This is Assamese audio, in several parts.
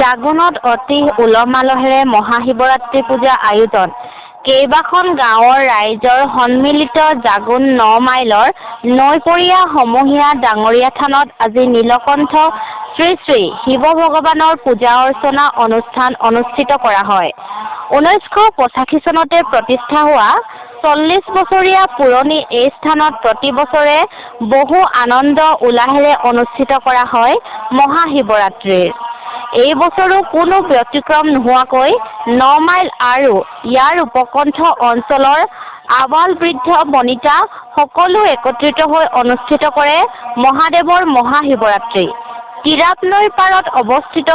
জাগোনত অতি উলহ মালহেৰে মহাশিৱৰাত্ৰি পূজা আয়োজন। কেইবাখন গাঁৱৰ ৰাইজৰ সন্মিলিত জাগোন ন মাইলৰ নৈপৰীয়া সমূহীয়া ডাঙৰীয়া থানত আজি নীলকণ্ঠ শ্ৰী শ্ৰী শিৱ ভগৱানৰ পূজা অৰ্চনা অনুষ্ঠান অনুষ্ঠিত কৰা হয়। ঊনৈছশ পঁচাশী চনতে প্ৰতিষ্ঠা হোৱা চল্লিছ বছৰীয়া পুৰণি এই স্থানত প্ৰতি বছৰে বহু আনন্দ উলাহেৰে অনুষ্ঠিত কৰা হয় মহাশিৱৰাত্ৰিৰ। এই বছৰো কোনো ব্যতিক্ৰম নোহোৱাকৈ ন মাইল আৰু ইয়াৰ উপকণ্ঠ অঞ্চলৰ আবাল বৃদ্ধ বনিতা সকলো একত্ৰিত হৈ অনুষ্ঠিত কৰে মহাদেৱৰ মহাশিৱৰাত্ৰি। তিৰাপ নৈৰ পাৰত অৱস্থিত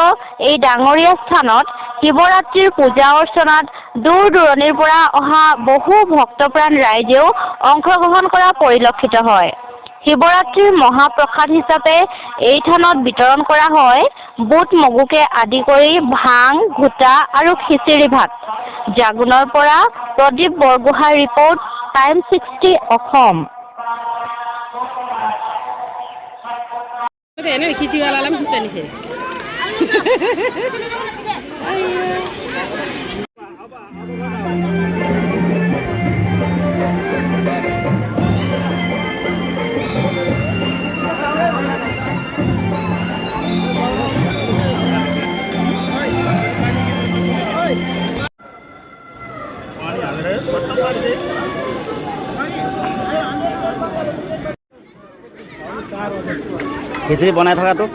এই ডাঙৰীয়া স্থানত শিৱৰাত্ৰিৰ পূজা অৰ্চনাত দূৰ দূৰণিৰ পৰা অহা বহু ভক্তপ্ৰাণ ৰাইজেও অংশগ্ৰহণ কৰা পৰিলক্ষিত হয়। শিৱৰাত্ৰিৰ মহাপ্ৰসাদ হিচাপে এই থানত বিতৰণ কৰা হয় বুট, মগুকে আদি কৰি ভাং, ঘোটা আৰু খিচিৰি ভাত। জাগোনৰ পৰা Pradip Borgohain report, time sixty Assam. Udah khichdi বনাই থকাটো।